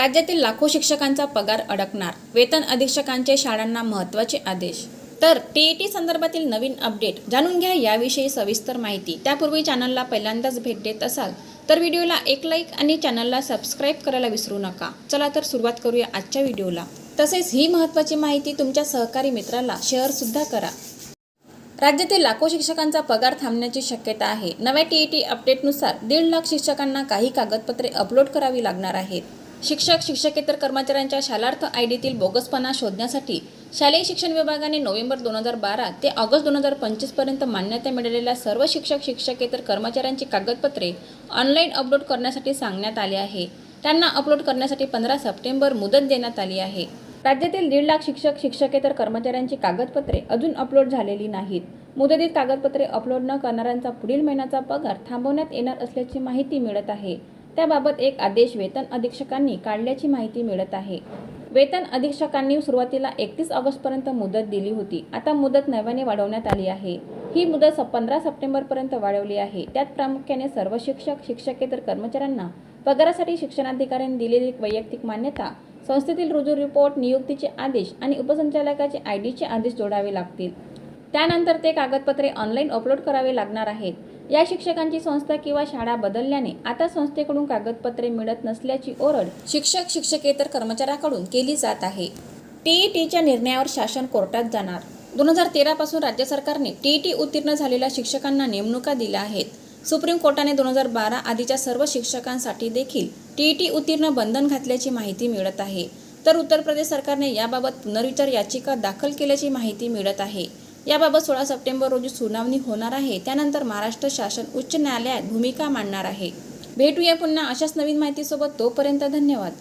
राज्यातील लाखो शिक्षकांचा पगार अडकणार वेतन अधीक्षकांचे शाळांना महत्त्वाचे आदेश. तर टीईटी संदर्भातील नवीन अपडेट जाणून घ्या याविषयी सविस्तर माहिती. त्यापूर्वी चॅनलला पहिल्यांदाच भेट देत असाल तर व्हिडिओला एक लाईक आणि चॅनलला सबस्क्राईब करायला विसरू नका. चला तर सुरुवात करूया आजच्या व्हिडिओला. तसेच ही महत्त्वाची माहिती तुमच्या सहकारी मित्राला शेअरसुद्धा करा. राज्यातील लाखो शिक्षकांचा पगार थांबण्याची शक्यता आहे. नव्या टीईटी अपडेटनुसार दीड लाख शिक्षकांना काही कागदपत्रे अपलोड करावी लागणार आहेत. शिक्षक शिक्षकेतर कर्मचाऱ्यांच्या शालार्थ आय डीतील बोगसपणा शोधण्यासाठी शालेय शिक्षण विभागाने नोव्हेंबर दोन हजार बारा ते ऑगस्ट दोन हजार पंचवीसपर्यंत मान्यता मिळालेल्या सर्व शिक्षक शिक्षकेतर कर्मचाऱ्यांची कागदपत्रे ऑनलाईन अपलोड करण्यासाठी सांगण्यात आले आहे. त्यांना अपलोड करण्यासाठी पंधरा सप्टेंबर मुदत देण्यात आली आहे. राज्यातील दीड लाख शिक्षक शिक्षकेतर कर्मचाऱ्यांची कागदपत्रे अजून अपलोड झालेली नाहीत. मुदतीत कागदपत्रे अपलोड न करणाऱ्यांचा पुढील महिन्याचा पगार थांबवण्यात येणार असल्याची माहिती मिळत आहे. त्याबाबत एक आदेश वेतन अधीक्षकांनी काढल्याची माहिती मिळत आहे. वेतन अधीक्षकांनी सुरुवातीला एकतीस ऑगस्टपर्यंत मुदत दिली होती. आता मुदत नव्याने वाढवण्यात आली आहे. ही मुदत पंधरा सप्टेंबरपर्यंत वाढवली आहे. त्यात प्रामुख्याने सर्व शिक्षक शिक्षकेतर कर्मचाऱ्यांना पगारासाठी शिक्षणाधिकाऱ्यांनी दिलेली वैयक्तिक मान्यता संस्थेतील रुजू रिपोर्ट नियुक्तीचे आदेश आणि उपसंचालकाचे आय डीचे आदेश जोडावे लागतील. त्यानंतर ते कागदपत्रे ऑनलाईन अपलोड करावे लागणार आहेत. या शिक्षकांची संस्था किंवा शाळा बदलल्याने आता संस्थेकडून कागदपत्रे मिळत नसल्याची ओरड शिक्षक शिक्षकेतर कर्मचाऱ्याकडून केली जात आहे. टीईटीच्या निर्णयावर शासन कोर्टात जाणार. दोन हजार तेरापासून राज्य सरकारने टीईटी उत्तीर्ण झालेल्या शिक्षकांना नेमणुका दिल्या आहेत. सुप्रीम कोर्टाने दोन हजार बारा आधीच्या सर्व शिक्षकांसाठी देखील टीईटी उत्तीर्ण बंधन घातल्याची माहिती मिळत आहे. तर उत्तर प्रदेश सरकारने याबाबत पुनर्विचार याचिका दाखल केल्याची माहिती मिळत आहे. याबाबत सोळा सप्टेंबर रोजी सुनावणी होणार आहे. त्यानंतर महाराष्ट्र शासन उच्च न्यायालयात भूमिका मांडणार आहे. भेटूया पुन्हा अशाच नवीन माहितीसोबत तोपर्यंत धन्यवाद.